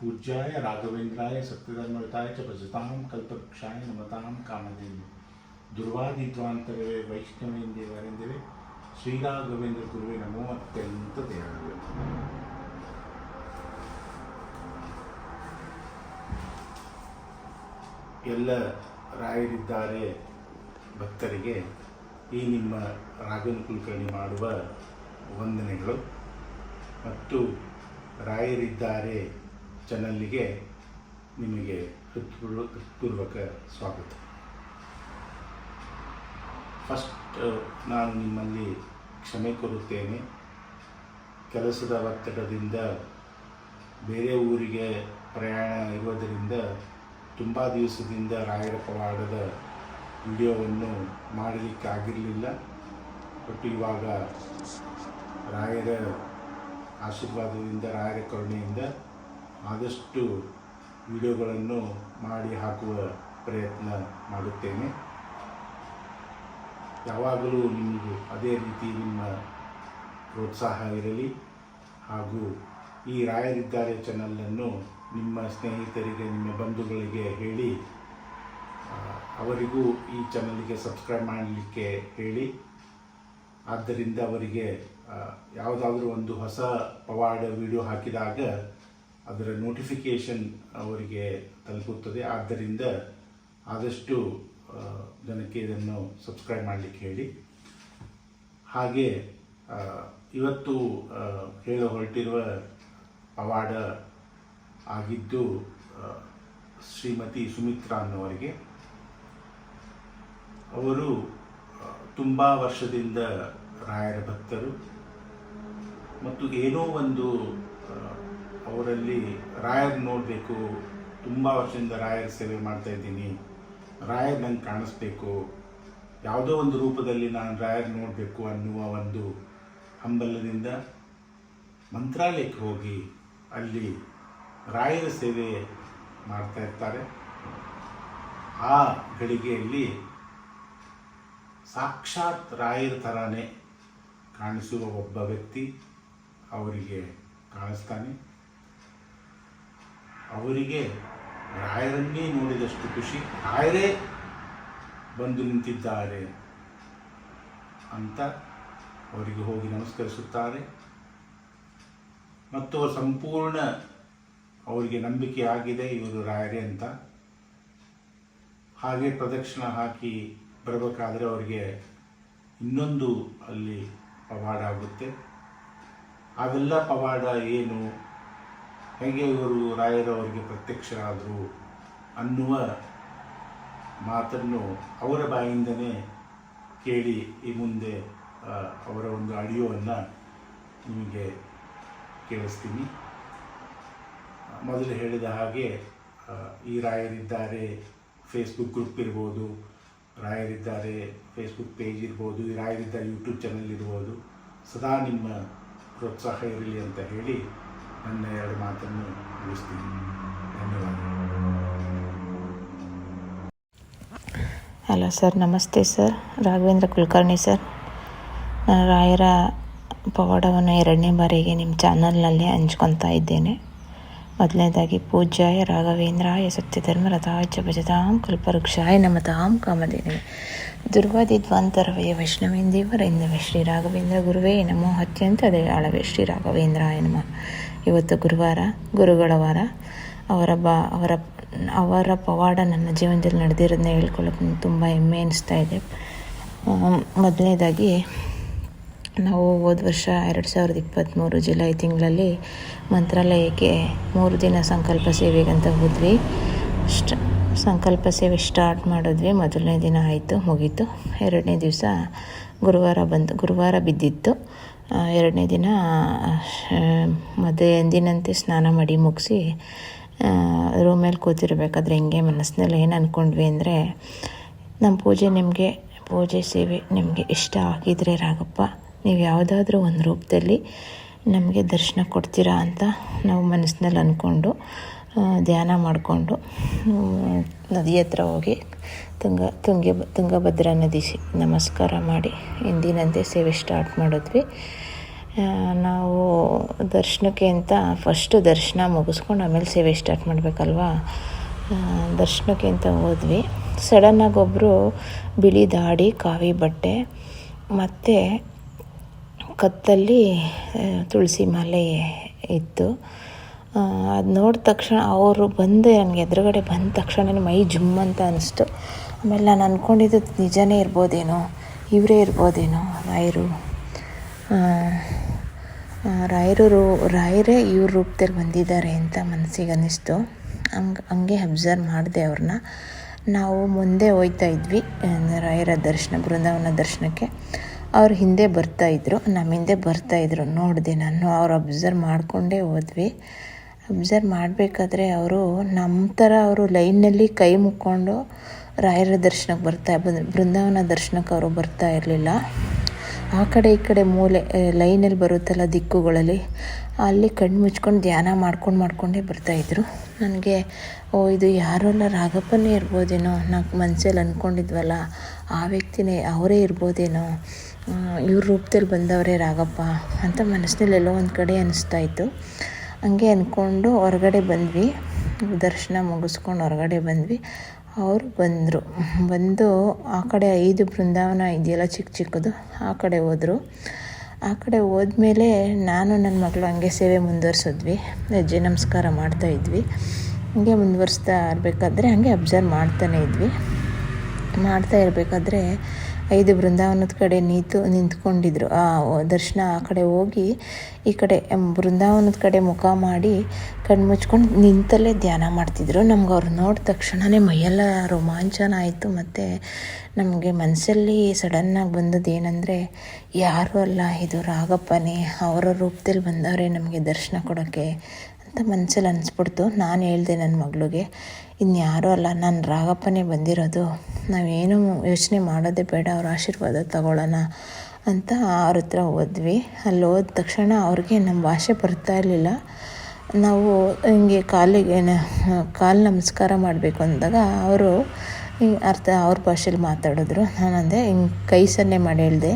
पूज्याय राघवेन्द्राय सत्यधर्मवताय च भजतां कल्पवृक्षाय नमतां कामधेनु ದುರ್ವಾದಿದ್ವಾಂತರವೇ ವೈಷ್ಣವೇಂದೇವರೆಂದರೆ ಶ್ರೀರಾಘವೇಂದ್ರ ಗುರುವೆ ನಮೋ ಅತ್ಯಂತ ದಯಾಳುವೆ ಎಲ್ಲ ರಾಯರಿದ್ದಾರೆ ಭಕ್ತರಿಗೆ ಈ ನಿಮ್ಮ ರಾಘವೇಂದ್ರ ಕುಲಕರ್ಣಿ ಮಾಡುವ ವಂದನೆಗಳು ಮತ್ತು ರಾಯರಿದ್ದಾರೆ ಚಾನಲ್ಲಿಗೆ ನಿಮಗೆ ಹೃತ್ಪೂರ್ವ ಹೃತ್ಪೂರ್ವಕ ಸ್ವಾಗತ. ಫಸ್ಟ್ ನಾನು ನಿಮ್ಮಲ್ಲಿ ಕ್ಷಮೆ ಕೋರುತ್ತೇನೆ. ಕೆಲಸದ ಒತ್ತಡದಿಂದ ಬೇರೆ ಊರಿಗೆ ಪ್ರಯಾಣ ಇರುವುದರಿಂದ ತುಂಬ ದಿವಸದಿಂದ ರಾಯರ ಪವಾಡದ ವಿಡಿಯೋವನ್ನು ಮಾಡಲಿಕ್ಕಾಗಿರಲಿಲ್ಲ. ಬಟ್ ಇವಾಗ ರಾಯರ ಆಶೀರ್ವಾದದಿಂದ, ರಾಯರ ಕರುಣೆಯಿಂದ ಆದಷ್ಟು ವಿಡಿಯೋಗಳನ್ನು ಮಾಡಿ ಹಾಕುವ ಪ್ರಯತ್ನ ಮಾಡುತ್ತೇನೆ. ಯಾವಾಗಲೂ ನಿಮಗೆ ಅದೇ ರೀತಿ ನಿಮ್ಮ ಪ್ರೋತ್ಸಾಹ ಇರಲಿ ಹಾಗೂ ಈ ರಾಯರಿದ್ದಾರೆ ಚಾನಲನ್ನು ನಿಮ್ಮ ಸ್ನೇಹಿತರಿಗೆ, ನಿಮ್ಮ ಬಂಧುಗಳಿಗೆ ಹೇಳಿ ಅವರಿಗೂ ಈ ಚಾನಲ್ಗೆ ಸಬ್ಸ್ಕ್ರೈಬ್ ಮಾಡಲಿಕ್ಕೆ ಹೇಳಿ. ಆದ್ದರಿಂದ ಅವರಿಗೆ ಯಾವುದಾದ್ರೂ ಒಂದು ಹೊಸ ಪವಾಡ ವಿಡಿಯೋ ಹಾಕಿದಾಗ ಅದರ ನೋಟಿಫಿಕೇಷನ್ ಅವರಿಗೆ ತಲುಪುತ್ತದೆ. ಆದ್ದರಿಂದ ಆದಷ್ಟು ಜನಕ್ಕೆ ಇದನ್ನು ಸಬ್ಸ್ಕ್ರೈಬ್ ಮಾಡಲಿಕ್ಕೆ ಹೇಳಿ. ಹಾಗೆ ಇವತ್ತು ಹೇಳ ಹೊರಟಿರುವ ಅವಾರ್ಡ ಆಗಿದ್ದು ಶ್ರೀಮತಿ ಸುಮಿತ್ರಾ ಅನ್ನೋರಿಗೆ ಅವರು ತುಂಬ ವರ್ಷದಿಂದ ರಾಯರ ಭಕ್ತರು. ಮತ್ತು ಏನೋ ಒಂದು ಅವರಲ್ಲಿ ರಾಯರ್ ನೋಡಬೇಕು. ತುಂಬ ವರ್ಷದಿಂದ ರಾಯರ ಸೇವೆ ಮಾಡ್ತಾ ಇದ್ದೀನಿ. ರಾಯರ್ ನಂಗೆ ಕಾಣಿಸ್ಬೇಕು. ಯಾವುದೋ ಒಂದು ರೂಪದಲ್ಲಿ ನಾನು ರಾಯರ್ ನೋಡಬೇಕು ಅನ್ನುವ ಒಂದು ಹಂಬಲದಿಂದ ಮಂತ್ರಾಲಯಕ್ಕೆ ಹೋಗಿ ಅಲ್ಲಿ ರಾಯರ ಸೇವೆ ಮಾಡ್ತಾ ಇರ್ತಾರೆ. ಆ ಗಳಿಗೆಯಲ್ಲಿ ಸಾಕ್ಷಾತ್ ರಾಯರ ಥರನೇ ಕಾಣಿಸುವ ಒಬ್ಬ ವ್ಯಕ್ತಿ ಅವರಿಗೆ ಕಾಣಿಸ್ತಾನೆ. ಅವರಿಗೆ ರಾಯರನ್ನೇ ನೋಡಿದಷ್ಟು ಖುಷಿ. ರಾಯರೇ ಬಂದು ನಿಂತಿದ್ದಾರೆ ಅಂತ ಅವರಿಗೆ ಹೋಗಿ ನಮಸ್ಕರಿಸುತ್ತಾರೆ. ಮತ್ತು ಸಂಪೂರ್ಣ ಅವರಿಗೆ ನಂಬಿಕೆ ಆಗಿದೆ, ಇವರು ರಾಯರೇ ಅಂತ. ಹಾಗೆ ಪ್ರದಕ್ಷಿಣ ಹಾಕಿ ಬರಬೇಕಾದ್ರೆ ಅವರಿಗೆ ಇನ್ನೊಂದು ಅಲ್ಲಿ ಪವಾಡ ಆಗುತ್ತೆ. ಅವೆಲ್ಲ ಪವಾಡ ಏನು ಹೇಗೆ ಇವರು ರಾಯರವರಿಗೆ ಪ್ರತ್ಯಕ್ಷರಾದರು ಅನ್ನುವ ಮಾತನ್ನು ಅವರ ಬಾಯಿಂದನೇ ಕೇಳಿ ಈ ಮುಂದೆ ಅವರ ಒಂದು ಆಡಿಯೋವನ್ನು ನಿಮಗೆ ಕೇಳಿಸ್ತೀನಿ. ಮೊದಲು ಹೇಳಿದ ಹಾಗೆ ಈ ರಾಯರಿದ್ದಾರೆ ಫೇಸ್ಬುಕ್ ಗ್ರೂಪ್ ಇರ್ಬೋದು, ರಾಯರಿದ್ದಾರೆ ಫೇಸ್ಬುಕ್ ಪೇಜ್ ಇರ್ಬೋದು ರಾಯರಿದ್ದಾರೆ ಯೂಟ್ಯೂಬ್ ಚಾನಲ್ ಇರ್ಬೋದು, ಸದಾ ನಿಮ್ಮ ಪ್ರೋತ್ಸಾಹ ಇರಲಿ ಅಂತ ಹೇಳಿ ನನ್ನ ಎರಡು ಮಾತನ್ನು ಮುಗಿಸ್ತೀನಿ. ಹಲೋ ಸರ್, ನಮಸ್ತೆ ಸರ್. ರಾಘವೇಂದ್ರ ಕುಲಕರ್ಣಿ ಸರ್. ನಾನು ರಾಯರ ಪವಾಡವನ್ನು ಎರಡನೇ ಬಾರಿಗೆ ನಿಮ್ಮ ಚಾನಲ್ನಲ್ಲಿ ಹಂಚ್ಕೊತಾ ಇದ್ದೇನೆ. ಮೊದಲನೇದಾಗಿ ಪೂಜ್ಯಾಯ ರಾಘವೇಂದ್ರಾಯ ಸತ್ಯಧರ್ಮ ರಥಾಯ ಚ ಭಜತಾಂ ಕಲ್ಪವೃಕ್ಷಾಯ ನಮತಾಂ ಕಾಮಧೇನವೆ. ದುರ್ವಾದಿದ್ವಾಂತರವಯ ವೈಷ್ಣವೇಂದೇವರ ಇಂದವೇ ಶ್ರೀ ರಾಘವೇಂದ್ರ ಗುರುವೇ ನಮೋ ಅತ್ಯಂತ ದಯಾಳವೇ ಶ್ರೀ ರಾಘವೇಂದ್ರಾಯ ನಮಃ. ಇವತ್ತು ಗುರುವಾರ, ಗುರುಗಳ ವಾರ. ಅವರ ಬ, ಅವರ ಅವರ ಪವಾಡ ನನ್ನ ಜೀವನದಲ್ಲಿ ನಡೆದಿರೋದನ್ನ ಹೇಳ್ಕೊಳ್ಳೋಕೆ ತುಂಬ ಹೆಮ್ಮೆ ಅನಿಸ್ತಾ ಇದೆ. ಮೊದಲನೇದಾಗಿ ನಾವು ಹೋದ ವರ್ಷ ಎರಡು ಸಾವಿರದ ಇಪ್ಪತ್ತ್ಮೂರು ಜುಲೈ ತಿಂಗಳಲ್ಲಿ ಮಂತ್ರಾಲಯಕ್ಕೆ ಮೂರು ದಿನ ಸಂಕಲ್ಪ ಸೇವೆಗಂತ ಹೋದ್ವಿ. ಸ್ಟ, ಸಂಕಲ್ಪ ಸೇವೆ ಸ್ಟಾರ್ಟ್ ಮಾಡಿದ್ವಿ. ಮೊದಲನೇ ದಿನ ಆಯಿತು, ಮುಗೀತು. ಎರಡನೇ ದಿವಸ ಗುರುವಾರ ಬಂದು, ಗುರುವಾರ ಬಿದ್ದಿತ್ತು. ಎರಡನೇ ದಿನ ಮದುವೆ ಎಂದಿನಂತೆ ಸ್ನಾನ ಮಾಡಿ ಮುಗಿಸಿ ರೂಮಲ್ಲಿ ಕೂತಿರ್ಬೇಕಾದ್ರೆ ಹೆಂಗೆ ಮನಸ್ಸಿನಲ್ಲಿ ಏನು ಅಂದ್ಕೊಂಡ್ವಿ ಅಂದರೆ ನಮ್ಮ ಪೂಜೆ ನಿಮಗೆ, ಪೂಜೆ ಸೇವೆ ನಿಮಗೆ ಇಷ್ಟ ಆಗಿದ್ರೆ ರಾಗಪ್ಪ ನೀವು ಯಾವುದಾದ್ರೂ ಒಂದು ರೂಪದಲ್ಲಿ ನಮಗೆ ದರ್ಶನ ಕೊಡ್ತೀರಾ ಅಂತ ನಾವು ಮನಸ್ಸಿನಲ್ಲಿ ಅಂದ್ಕೊಂಡು ಧ್ಯಾನ ಮಾಡಿಕೊಂಡು ನದಿ ಹತ್ರ ಹೋಗಿ ತುಂಗ, ತುಂಗೆ, ತುಂಗಭದ್ರಾ ನದಿ ನಮಸ್ಕಾರ ಮಾಡಿ ಹಿಂದಿನಂತೆ ಸೇವೆ ಸ್ಟಾರ್ಟ್ ಮಾಡಿದ್ವಿ. ನಾವು ದರ್ಶನಕ್ಕೆ ಅಂತ ಫಸ್ಟು ದರ್ಶನ ಮುಗಿಸ್ಕೊಂಡು ಆಮೇಲೆ ಸೇವೆ ಸ್ಟಾರ್ಟ್ ಮಾಡಬೇಕಲ್ವಾ? ದರ್ಶನಕ್ಕೆ ಅಂತ ಹೋದ್ವಿ. ಸಡನ್ನಾಗಿ ಒಬ್ಬರು ಬಿಳಿ ದಾಡಿ, ಕಾವಿ ಬಟ್ಟೆ ಮತ್ತು ಕತ್ತಲ್ಲಿ ತುಳಸಿ ಮಾಲೆ ಇತ್ತು. ಅದು ನೋಡಿದ ತಕ್ಷಣ ಅವರು ಬಂದು ನನಗೆ ಎದುರುಗಡೆ ಬಂದ ತಕ್ಷಣ ಮೈ ಜುಮ್ ಅಂತ ಅನಿಸ್ತು. ಆಮೇಲೆ ನಾನು ಅಂದ್ಕೊಂಡಿದ್ದು ನಿಜನೇ ಇರ್ಬೋದೇನೋ, ಇವರೇ ಇರ್ಬೋದೇನೋ, ರಾಯರು. ರಾಯರು ರಾಯರೇ ಇವ್ರ ರೂಪದಲ್ಲಿ ಬಂದಿದ್ದಾರೆ ಅಂತ ಮನಸ್ಸಿಗೆ ಅನ್ನಿಸ್ತು ಹಂಗೆ ಹಂಗೆ ಅಬ್ಸರ್ವ್ ಮಾಡಿದೆ ಅವ್ರನ್ನ ನಾವು ಮುಂದೆ ಹೋಯ್ತಾ ಇದ್ವಿ ರಾಯರ ದರ್ಶನ, ಬೃಂದಾವನ ದರ್ಶನಕ್ಕೆ. ಅವ್ರು ಹಿಂದೆ ಬರ್ತಾಯಿದ್ರು ನಮ್ಮ ಹಿಂದೆ ಬರ್ತಾಯಿದ್ರು ನೋಡಿದೆ ನಾನು, ಅವ್ರು ಅಬ್ಸರ್ವ್ ಮಾಡಿಕೊಂಡೇ ಹೋದ್ವಿ. ಅಬ್ಸರ್ವ್ ಮಾಡಬೇಕಾದ್ರೆ ಅವರು ನಮ್ಮ ಥರ ಅವರು ಲೈನ್ನಲ್ಲಿ ಕೈ ಮುಕ್ಕೊಂಡು ರಾಯರ ದರ್ಶನಕ್ಕೆ ಬರ್ತಾ ಬಂದ್ ಬೃಂದಾವನ ದರ್ಶನಕ್ಕೆ ಅವರು ಬರ್ತಾ ಇರಲಿಲ್ಲ. ಆ ಕಡೆ ಈ ಕಡೆ ಮೂಲೆ ಲೈನಲ್ಲಿ ಬರುತ್ತಲ್ಲ ದಿಕ್ಕುಗಳಲ್ಲಿ, ಅಲ್ಲಿ ಕಣ್ಣು ಮುಚ್ಕೊಂಡು ಧ್ಯಾನ ಮಾಡ್ಕೊಂಡು ಮಾಡ್ಕೊಂಡೇ ಬರ್ತಾಯಿದ್ರು ನನಗೆ, ಓ, ಇದು ಯಾರಲ್ಲ, ರಾಘಪ್ಪನೇ ಇರ್ಬೋದೇನೋ ನಾವು ಮನಸ್ಸಲ್ಲಿ ಅಂದ್ಕೊಂಡಿದ್ವಲ್ಲ ಆ ವ್ಯಕ್ತಿನೇ ಅವರೇ ಇರ್ಬೋದೇನೋ ಇವ್ರ ರೂಪದಲ್ಲಿ ಬಂದವರೇ ರಾಘಪ್ಪ ಅಂತ ಮನಸ್ಸಿನಲ್ಲೆಲ್ಲೋ ಒಂದು ಕಡೆ ಅನಿಸ್ತಾ ಇತ್ತು. ಹಂಗೆ ಅಂದ್ಕೊಂಡು ಹೊರಗಡೆ ಬಂದ್ವಿ. ದರ್ಶನ ಮುಗಿಸ್ಕೊಂಡು ಹೊರಗಡೆ ಬಂದ್ವಿ. ಅವರು ಬಂದರು. ಬಂದು ಆ ಕಡೆ ಐದು ಬೃಂದಾವನ ಇದೆಯಲ್ಲ ಚಿಕ್ಕ ಚಿಕ್ಕದು, ಆ ಕಡೆ ಹೋದರು. ಆ ಕಡೆ ಹೋದ್ಮೇಲೆ ನಾನು ನನ್ನ ಮಗಳು ಹಂಗೆ ಸೇವೆ ಮುಂದುವರ್ಸಿದ್ವಿ. ಹೆಜ್ಜೆ ನಮಸ್ಕಾರ ಮಾಡ್ತಾ ಇದ್ವಿ. ಹಂಗೆ ಮುಂದುವರಿಸ್ತಾ ಇರಬೇಕಾದ್ರೆ ಹಂಗೆ ಅಬ್ಸರ್ವ್ ಮಾಡ್ತಾನೆ ಇದ್ವಿ. ಮಾಡ್ತಾ ಇರಬೇಕಾದ್ರೆ ಐದು ಬೃಂದಾವನದ ಕಡೆ ನಿಂತು ನಿಂತ್ಕೊಂಡಿದ್ರು. ಆ ದರ್ಶನ ಆ ಕಡೆ ಹೋಗಿ ಈ ಕಡೆ ಬೃಂದಾವನದ ಕಡೆ ಮುಖ ಮಾಡಿ ಕಣ್ಣು ಮುಚ್ಕೊಂಡು ನಿಂತಲ್ಲೇ ಧ್ಯಾನ ಮಾಡ್ತಿದ್ರು. ನಮ್ಗೆ ಅವ್ರು ನೋಡಿದ ತಕ್ಷಣವೇ ಮೈಯೆಲ್ಲ ರೋಮಾಂಚನ ಆಯಿತು. ಮತ್ತು ನಮಗೆ ಮನಸ್ಸಲ್ಲಿ ಸಡನ್ನಾಗಿ ಬಂದದ್ದು ಏನಂದರೆ, ಯಾರೂ ಅಲ್ಲ, ಇದು ರಾಘಪ್ಪನೇ, ಅವರ ರೂಪದಲ್ಲಿ ಬಂದವರೇ ನಮಗೆ ದರ್ಶನ ಕೊಡೋಕ್ಕೆ ಅಂತ ಮನಸ್ಸಲ್ಲಿ ಅನಿಸ್ಬಿಡ್ತು. ನಾನು ಹೇಳಿದೆ ನನ್ನ ಮಗಳಿಗೆ ಇನ್ಯಾರೂ ಅಲ್ಲ, ನಾನು ರಾಗಪ್ಪನೇ ಬಂದಿರೋದು. ನಾವೇನು ಯೋಚನೆ ಮಾಡೋದೇ ಬೇಡ, ಅವ್ರ ಆಶೀರ್ವಾದ ತಗೊಳ್ಳೋಣ ಅಂತ ಅವ್ರ ಹತ್ರ ಹೋದ್ವಿ. ಅಲ್ಲಿ ಹೋದ ತಕ್ಷಣ ಅವ್ರಿಗೆ ನಮ್ಮ ಭಾಷೆ ಬರ್ತಾ ಇರಲಿಲ್ಲ. ನಾವು ಹಿಂಗೆ ಕಾಲಿಗೆ ಕಾಲು ನಮಸ್ಕಾರ ಮಾಡಬೇಕು ಅಂದಾಗ ಅವರು ಅರ್ಥ, ಅವ್ರ ಭಾಷೆಲಿ ಮಾತಾಡಿದ್ರು. ನಾನಂದೆ, ಹಿಂಗೆ ಕೈ ಸನ್ನೆ ಮಾಡಿ ಹೇಳಿದೆ.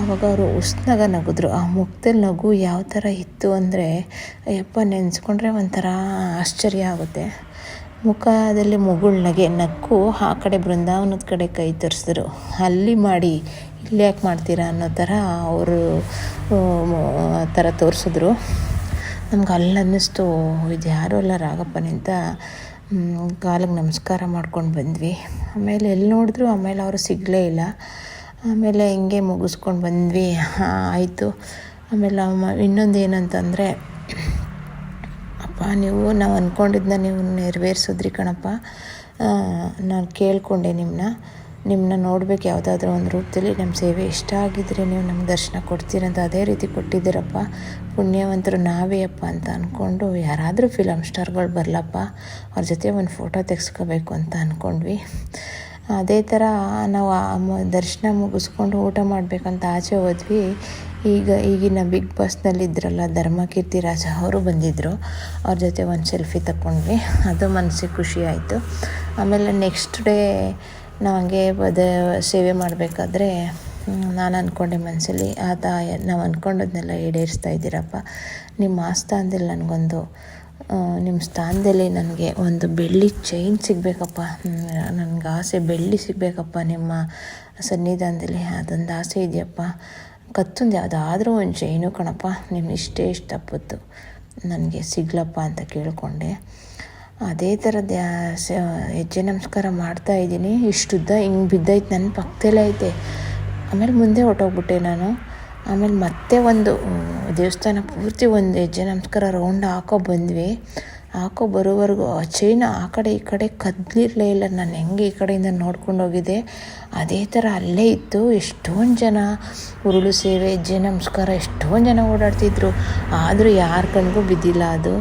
ಆವಾಗ ಅವರು ಉಸ್ನಾಗ ನಗಿದ್ರು. ಆ ಮುಖದಲ್ಲಿ ನಗು ಯಾವ ಥರ ಇತ್ತು ಅಂದರೆ, ಅಯ್ಯಪ್ಪ ನೆನೆಸ್ಕೊಂಡ್ರೆ ಒಂಥರ ಆಶ್ಚರ್ಯ ಆಗುತ್ತೆ. ಮುಖದಲ್ಲಿ ಮುಗುಳ್ ನಗೆ ನಕ್ಕು ಆ ಕಡೆ ಬೃಂದಾವನದ ಕಡೆ ಕೈ ತೋರಿಸಿದ್ರು. ಅಲ್ಲಿ ಮಾಡಿ ಇಲ್ಲಿ ಯಾಕೆ ಮಾಡ್ತೀರಾ ಅನ್ನೋ ಥರ ಅವರು, ಆ ಥರ ತೋರಿಸಿದ್ರು. ನಮ್ಗೆ ಅಲ್ಲಿ ಅನ್ನಿಸ್ತು ಇದು ಯಾರೂ ಅಲ್ಲ ರಾಗಪ್ಪನಿಂದ ಕಾಲಿಗೆ ನಮಸ್ಕಾರ ಮಾಡ್ಕೊಂಡು ಬಂದ್ವಿ. ಆಮೇಲೆ ಎಲ್ಲಿ ನೋಡಿದ್ರು, ಆಮೇಲೆ ಅವರು ಸಿಗಲೇ ಇಲ್ಲ. ಆಮೇಲೆ ಹಿಂಗೆ ಮುಗಿಸ್ಕೊಂಡು ಬಂದ್ವಿ. ಆಯಿತು. ಆಮೇಲೆ ಇನ್ನೊಂದು ಏನಂತಂದರೆ ನೀವು, ನಾವು ಅಂದ್ಕೊಂಡಿದ್ದನ್ನ ನೀವು ನೆರವೇರಿಸಿದ್ರಿ ಕಣಪ್ಪ. ನಾನು ಕೇಳಿಕೊಂಡೆ ನಿಮ್ಮನ್ನ ನಿಮ್ಮನ್ನ ನೋಡ್ಬೇಕು ಯಾವುದಾದ್ರೂ ಒಂದು ರೂಪದಲ್ಲಿ ನಮ್ಮ ಸೇವೆ ಇಷ್ಟ ಆಗಿದ್ದರೆ ನೀವು ನಮ್ಗೆ ದರ್ಶನ ಕೊಡ್ತೀರಂತ ಅದೇ ರೀತಿ ಕೊಟ್ಟಿದ್ದೀರಪ್ಪ. ಪುಣ್ಯವಂತರು ನಾವೇ ಅಪ್ಪ ಅಂತ ಅಂದ್ಕೊಂಡು ಯಾರಾದರೂ ಫಿಲಮ್ ಸ್ಟಾರ್ಗಳು ಬರಲಪ್ಪ. ಅವ್ರ ಜೊತೆ ಒಂದು ಫೋಟೋ ತೆಗೆಸ್ಕೋಬೇಕು ಅಂತ ಅಂದ್ಕೊಂಡ್ವಿ ಅದೇ ಥರ ನಾವು ದರ್ಶನ ಮುಗಿಸ್ಕೊಂಡು ಊಟ ಮಾಡಬೇಕಂತ ಆಚೆ ಹೋದ್ವಿ. ಈಗ ಈಗಿನ ಬಿಗ್ ಬಾಸ್ನಲ್ಲಿದ್ದರಲ್ಲ ಧರ್ಮಕೀರ್ತಿ ರಾಜ ಅವರು ಬಂದಿದ್ದರು ಅವ್ರ ಜೊತೆ ಒಂದು ಸೆಲ್ಫಿ ತಗೊಂಡ್ವಿ ಅದು ಮನಸ್ಸಿಗೆ ಖುಷಿ ಆಯಿತು. ಆಮೇಲೆ ನೆಕ್ಸ್ಟ್ ಡೇ ನಾವು ಹಂಗೆ ಬದ ಸೇವೆ ಮಾಡಬೇಕಾದ್ರೆ ನಾನು ಅಂದ್ಕೊಂಡೆ ಮನಸ್ಸಲ್ಲಿ ಆತ ನಾವು ಅಂದ್ಕೊಂಡದ್ನೆಲ್ಲ ಈಡೇರಿಸ್ತಾ ಇದ್ದೀರಪ್ಪ. ನಿಮ್ಮ ಆಸ್ಥಾನದಲ್ಲಿ ನನಗೊಂದು ನಿಮ್ಮ ಸ್ಥಾನದಲ್ಲಿ ನನಗೆ ಒಂದು ಬೆಳ್ಳಿ ಚೈನ್ ಸಿಗಬೇಕಪ್ಪ. ನನಗೆ ಆಸೆ ಬೆಳ್ಳಿ ಸಿಗಬೇಕಪ್ಪ ನಿಮ್ಮ ಸನ್ನಿಧಾನದಲ್ಲಿ. ಅದೊಂದು ಆಸೆ ಇದೆಯಪ್ಪ. ಕತ್ತೊಂದು ಯಾವುದಾದ್ರೂ ಒಂದು ಚೈನು ಕಣಪ್ಪ ನಿಮ್ಮ ಇಷ್ಟೇ ಇಷ್ಟಪಟ್ಟು ನನಗೆ ಸಿಗ್ಲಪ್ಪ ಅಂತ ಕೇಳಿಕೊಂಡೆ. ಅದೇ ಥರದ ಹೆಜ್ಜೆ ನಮಸ್ಕಾರ ಮಾಡ್ತಾ ಇದ್ದೀನಿ. ಇಷ್ಟುದ್ದ ಹಿಂಗೆ ಬಿದ್ದೈತೆ ನನ್ನ ಪಕ್ಕದಲ್ಲೇ ಐತೆ. ಆಮೇಲೆ ಮುಂದೆ ಹೊಟ್ಟೋಗ್ಬಿಟ್ಟೆ ನಾನು. ಆಮೇಲೆ ಮತ್ತೆ ಒಂದು ದೇವಸ್ಥಾನ ಪೂರ್ತಿ ಒಂದು ಹೆಜ್ಜೆ ನಮಸ್ಕಾರ ರೌಂಡ್ ಹಾಕೋ ಬಂದ್ವಿ. ಹಾಕೋ ಬರೋವರೆಗೂ ಆ ಚೈನ್ ಆ ಕಡೆ ಈ ಕಡೆ ಕದ್ಲಿರಲೇ ಇಲ್ಲ. ನಾನು ಹೆಂಗೆ ಈ ಕಡೆಯಿಂದ ನೋಡ್ಕೊಂಡು ಹೋಗಿದ್ದೆ? ಅದೇ ಥರ ಅಲ್ಲೇ ಇತ್ತು ಎಷ್ಟೊಂದು ಜನ ಉರುಳು ಸೇವೆ ಹೆಜ್ಜೆ ನಮಸ್ಕಾರ, ಎಷ್ಟೊಂದು ಜನ ಓಡಾಡ್ತಿದ್ರು. ಆದರೂ ಯಾರ ಕಣ್ಗೂ ಬಿದ್ದಿಲ್ಲ ಅದು.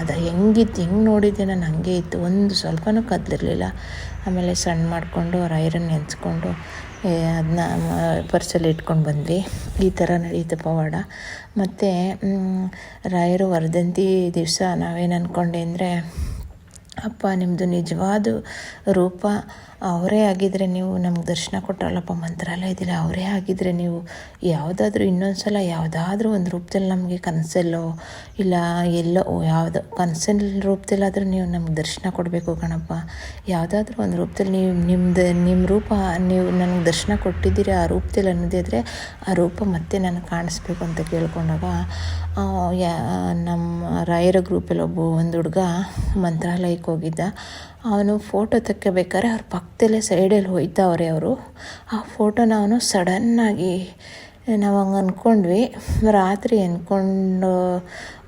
ಅದು ಹೆಂಗಿತ್ತು ಹೆಂಗೆ ನೋಡಿದ್ದೆ ನಾನು ಹಂಗೆ ಇತ್ತು. ಒಂದು ಸ್ವಲ್ಪನೂ ಕದ್ಲಿರಲಿಲ್ಲ. ಆಮೇಲೆ ಸಣ್ಣ ಮಾಡಿಕೊಂಡು ಐರನ್ ನೆನೆಸ್ಕೊಂಡು ಅದನ್ನ ಪರ್ಸಲ್ಲಿ ಇಟ್ಕೊಂಡು ಬಂದ್ವಿ. ಈ ಥರ ನಡೀತು ಪವಾಡ. ಮತ್ತು ರಾಯರು ವರ್ಧಂತಿ ದಿವಸ ನಾವೇನು ಅಂದ್ಕೊಂಡೆ ಅಂದರೆ ಅಪ್ಪ ನಿಮ್ಮದು ನಿಜವಾದ ರೂಪ. ಅವರೇ ಆಗಿದ್ದರೆ ನೀವು ನಮ್ಗೆ ದರ್ಶನ ಕೊಟ್ಟರಲ್ಲಪ್ಪ ಮಂತ್ರಾಲಯದಲ್ಲಿ ಅವರೇ ಆಗಿದ್ದರೆ ನೀವು ಯಾವುದಾದ್ರೂ ಇನ್ನೊಂದು ಸಲ ಯಾವುದಾದ್ರೂ ಒಂದು ರೂಪದಲ್ಲಿ ನಮಗೆ ಕನಸಲ್ಲೋ ಇಲ್ಲ ಎಲ್ಲೋ ಯಾವುದೋ ಕನಸಿನ ರೂಪದಲ್ಲಾದರೂ ನೀವು ನಮ್ಗೆ ದರ್ಶನ ಕೊಡಬೇಕು ಕಣಪ್ಪ. ಯಾವುದಾದ್ರೂ ಒಂದು ರೂಪದಲ್ಲಿ ನೀವು ನಿಮ್ಮದು ನಿಮ್ಮ ರೂಪ, ನೀವು ನನಗೆ ದರ್ಶನ ಕೊಟ್ಟಿದ್ದೀರಿ ಆ ರೂಪದಲ್ಲಿ ಅನ್ನೋದಿದ್ರೆ ಆ ರೂಪ ಮತ್ತೆ ನನಗೆ ಕಾಣಿಸ್ಬೇಕು ಅಂತ ಕೇಳ್ಕೊಂಡಾಗ ಯಾ, ನಮ್ಮ ರಾಯರ ಗ್ರೂಪಲ್ಲಿ ಒಬ್ಬ ಒಂದು ಹುಡುಗ ಮಂತ್ರಾಲಯಕ್ಕೆ ಹೋಗಿದ್ದ. ಅವನು ಫೋಟೋ ತೆಕ್ಕೋಬೇಕಾದ್ರೆ ಅವ್ರ ಪಕ್ಕದಲ್ಲೇ ಸೈಡಲ್ಲಿ ಹೋಯ್ತಾವ್ರೆ ಅವರು. ಆ ಫೋಟೋನ ಅವನು ಸಡನ್ನಾಗಿ ನಾವು ಹಂಗೆ ಅಂದ್ಕೊಂಡ್ವಿ ರಾತ್ರಿ ಅಂದ್ಕೊಂಡು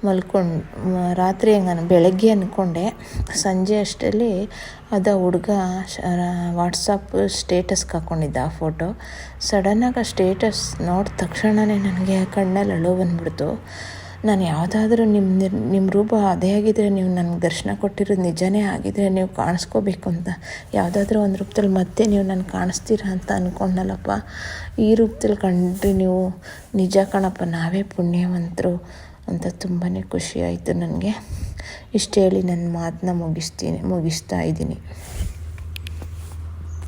ಮಲ್ಕೊಂಡು, ರಾತ್ರಿ ಹಂಗೆ ಅನ್, ಬೆಳಗ್ಗೆ ಅಂದ್ಕೊಂಡೆ ಸಂಜೆ ಅಷ್ಟರಲ್ಲಿ ಅದು ಹುಡುಗ ವಾಟ್ಸಪ್ ಸ್ಟೇಟಸ್ಗೆ ಹಾಕ್ಕೊಂಡಿದ್ದ ಆ ಫೋಟೋ. ಸಡನ್ನಾಗಿ ಆ ಸ್ಟೇಟಸ್ ನೋಡಿದ ತಕ್ಷಣವೇ ನನಗೆ ಕಣ್ಣಲ್ಲಿ ಅಳು ಬಂದ್ಬಿಡ್ತು. ನಾನು ಯಾವುದಾದ್ರೂ ನಿಮ್ಮ ನಿಮ್ಮ ರೂಪ ಅದೇ ಆಗಿದ್ದರೆ ನೀವು ನನಗೆ ದರ್ಶನ ಕೊಟ್ಟಿರೋದು ನಿಜನೇ ಆಗಿದ್ದರೆ ನೀವು ಕಾಣಿಸ್ಕೋಬೇಕು ಅಂತ. ಯಾವುದಾದ್ರೂ ಒಂದು ರೂಪದಲ್ಲಿ ಮತ್ತೆ ನೀವು ನನಗೆ ಕಾಣಿಸ್ತೀರಾ ಅಂತ ಅಂದ್ಕೊಂಡಲ್ಲಪ್ಪ ಈ ರೂಪದಲ್ಲಿ ಕಂಡ್ರಿ ನೀವು, ನಿಜ ಕಣಪ್ಪ, ನಾವೇ ಪುಣ್ಯವಂತರು ಅಂತ ತುಂಬಾ ಖುಷಿ ಆಯಿತು ನನಗೆ. ಇಷ್ಟು ಹೇಳಿ ನನ್ನ ಮಾತನ್ನ ಮುಗಿಸ್ತೀನಿ, ಮುಗಿಸ್ತಾ ಇದ್ದೀನಿ.